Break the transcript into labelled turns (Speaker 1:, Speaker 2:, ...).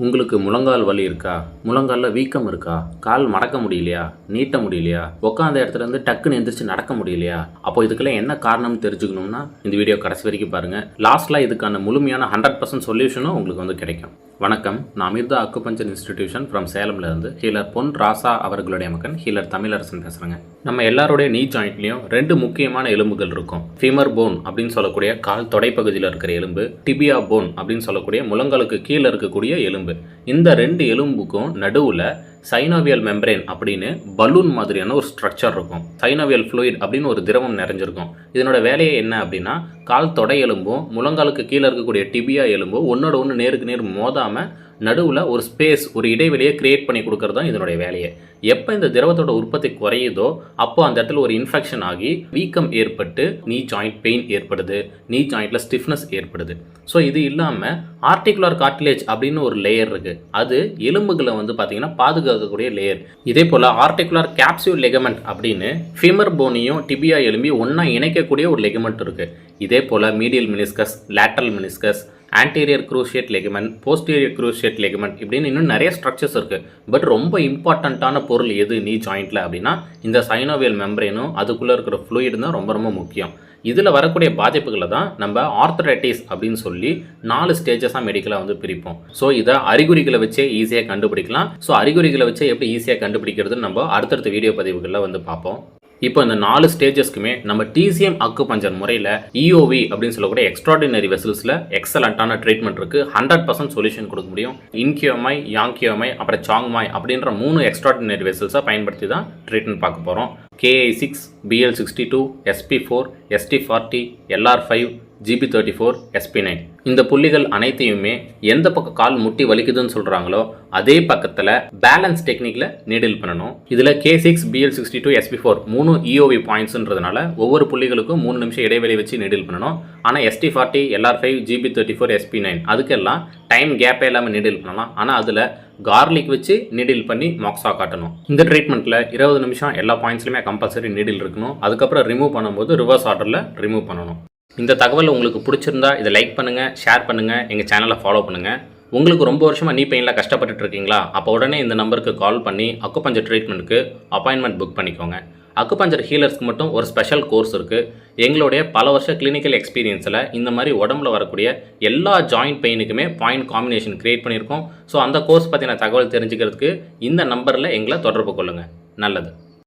Speaker 1: உங்களுக்கு முழங்கால் வலி இருக்கா? முழங்காலில் வீக்கம் இருக்கா? கால் மடக்க முடியலையா? நீட்ட முடியலையா? உட்காந்த இடத்துல இருந்து டக்குன்னு எந்திரிச்சு நடக்க முடியலையா? அப்போ இதுக்கெல்லாம் என்ன காரணம்னு தெரிஞ்சுக்கணும்னா இந்த வீடியோ கடைசி வரைக்கும் பாருங்க. லாஸ்ட்ல இதுக்கான முழுமையான ஹண்ட்ரட் பர்சன்ட் சொல்யூஷனும் உங்களுக்கு வந்து கிடைக்கும். வணக்கம். நான் அமிர்தா அக்குபஞ்சர் இன்ஸ்டிடியூஷன் ஃப்ரம் சேலம்லேருந்து ஹீலர் பொன் ராசா அவர்களுடைய மகன் ஹீலர் தமிழரசன் பேசுகிறேங்க நம்ம எல்லாருடைய நீ ஜாயிண்ட்லேயும் ரெண்டு முக்கியமான எலும்புகள் இருக்கும். ஃபீமர் போன் அப்படின்னு சொல்லக்கூடிய கால் தொடைப்பகுதியில் இருக்கிற எலும்பு டிபியா போன் அப்படின்னு சொல்லக்கூடிய முழங்களுக்கு கீழே இருக்கக்கூடிய எலும்பு. இந்த ரெண்டு எலும்புக்கும் நடுவில் சைனோவியல் மெம்பரேன் அப்படின்னு பலூன் மாதிரியான ஒரு ஸ்ட்ரக்சர் இருக்கும். சைனோவியல் ஃப்ளூயிட் அப்படின்னு ஒரு திரவம் நிறைஞ்சிருக்கும். இதனோட வேலையை என்ன அப்படின்னா கால் தொடை எலும்பும் முழங்காலுக்கு கீழே இருக்கக்கூடிய டிபியா எலும்பும் ஒன்னோட ஒன்று நேருக்கு நேர் மோதாமல் நடுவில் ஒரு ஸ்பேஸ் ஒரு இடைவெளியை கிரியேட் பண்ணி கொடுக்கறது தான் இதனுடைய வேலையை. எப்போ இந்த திரவத்தோட உற்பத்தி குறையுதோ அப்போ அந்த இடத்துல ஒரு இன்ஃபெக்ஷன் ஆகி வீக்கம் ஏற்பட்டு நீ ஜாயிண்ட் பெயின் ஏற்படுது நீ ஜாயிண்டில் ஸ்டிஃப்னஸ் ஏற்படுது. ஸோ இது இல்லாமல் ஆர்டிகுலர் கார்டிலேஜ் அப்படின்னு ஒரு லேயர் இருக்குது அது எலும்புகளை வந்து பார்த்தீங்கன்னா பாதுகாக்கக்கூடிய லேயர் இதே போல் ஆர்டிகுலர் கேப்சியூல் லெகமெண்ட் அப்படின்னு ஃபிமர் போனியும் டிபியா எலும்பியும் ஒன்றா இணைக்கக்கூடிய ஒரு லெகமெண்ட் இருக்குது இதே போல் medial meniscus lateral meniscus anterior cruciate ligament posterior cruciate ligament இப்படின்னு இன்னும் நிறைய ஸ்ட்ரக்சர்ஸ் இருக்குது பட் ரொம்ப இம்பார்ட்டண்ட்டான பொருள் எது நீ ஜாயிண்ட்டில் அப்படின்னா இந்த சைனோவியல் மெம்பரேனும் அதுக்குள்ளே இருக்கிற ஃப்ளூயிடு தான் ரொம்ப ரொம்ப முக்கியம். இதில் வரக்கூடிய பாதிப்புகளை தான் நம்ம ஆர்த்தரைட்டிஸ் அப்படின்னு சொல்லி நாலு ஸ்டேஜஸாக மெடிக்கலாக வந்து பிரிப்போம். ஸோ இதை அறிகுறிகளை வச்சே ஈஸியாக கண்டுபிடிக்கலாம். ஸோ அறிகுறிகளை வச்சே எப்படி ஈஸியாக கண்டுபிடிக்கிறதுன்னு நம்ம அடுத்தடுத்த வீடியோ பதிவுகளில் வந்து பார்ப்போம். இப்போ இந்த நாலு ஸ்டேஜஸ்க்குமே நம்ம டிசிஎம் அக்கு பஞ்சர் முறையில் இஓவி அப்படின்னு சொல்லக்கூடிய எக்ஸ்ட்ராடினரி வெசல்ஸில் எக்ஸலண்ட்டான ட்ரீட்மெண்ட் இருக்குது ஹண்ட்ரட் பர்சன்ட் சொல்யூஷன் கொடுக்க முடியும். இன்கியோமை யாங்கியோமை அப்புறம் சாங்மாய் அப்படின்ற மூணு எக்ஸ்ட்ராடினரி வெசல்ஸை பயன்படுத்தி தான் ட்ரீட்மெண்ட் பார்க்க போகிறோம் KI six PL sixty two SP four ST forty LR five GB thirty four SP nine இந்த புள்ளிகள் அனைத்தையுமே எந்த பக்கம் கால் முட்டி வலிக்குதுன்னு சொல்கிறாங்களோ அதே பக்கத்தில் பேலன்ஸ் டெக்னிக்கில் நீடில் பண்ணணும். இதில் K six PL sixty two SP four மூணு இஓவி பாயிண்ட்ஸ்ன்றதுனால ஒவ்வொரு புள்ளிகளுக்கும் மூணு நிமிஷம் இடைவெளி வச்சு நீடில் பண்ணணும். ஆனால் ST forty LR five GB thirty four SP nine அதுக்கெல்லாம் டைம் கேப்பே இல்லாமல் நீடில் பண்ணலாம். ஆனால் அதில் கார்லிக் வச்சு நீடில் பண்ணி மாக்ஸாக காட்டணும். இந்த ட்ரீட்மெண்ட்டில் இருபது நிமிஷம் எல்லா பாயிண்ட்ஸ்லையுமே கம்பல்சரி நீடில் இருக்கணும். அதுக்கப்புறம் ரிமூவ் பண்ணும்போது ரிவர்ஸ் ஆர்டரில் ரிமூவ் பண்ணணும். இந்த தகவல் உங்களுக்கு பிடிச்சிருந்தா இதை லைக் பண்ணுங்கள் ஷேர் பண்ணுங்கள் எங்கள் சேனலை ஃபாலோ பண்ணுங்கள் உங்களுக்கு ரொம்ப வருஷமாக நீ பெயினில் கஷ்டப்பட்டுட்டு இருக்கீங்களா? அப்போ உடனே இந்த நம்பருக்கு கால் பண்ணி அக்குபஞ்சர் ட்ரீட்மெண்ட்டுக்கு அப்பாயின்மெண்ட் புக் பண்ணிக்கோங்க. அக்குபஞ்சர் ஹீலர்ஸ்க்கு மட்டும் ஒரு ஸ்பெஷல் கோர்ஸ் இருக்குது எங்களுடைய பல வருஷ கிளினிக்கல் எக்ஸ்பீரியன்ஸில் இந்த மாதிரி உடம்புல வரக்கூடிய எல்லா ஜாயிண்ட் பெயினுக்குமே பாயிண்ட் காம்பினேஷன் க்ரியேட் பண்ணியிருக்கோம். ஸோ அந்த கோர்ஸ் பற்றின தகவல் தெரிஞ்சுக்கிறதுக்கு இந்த நம்பரில் எங்களை தொடர்பு கொள்ளுங்கள் நல்லது.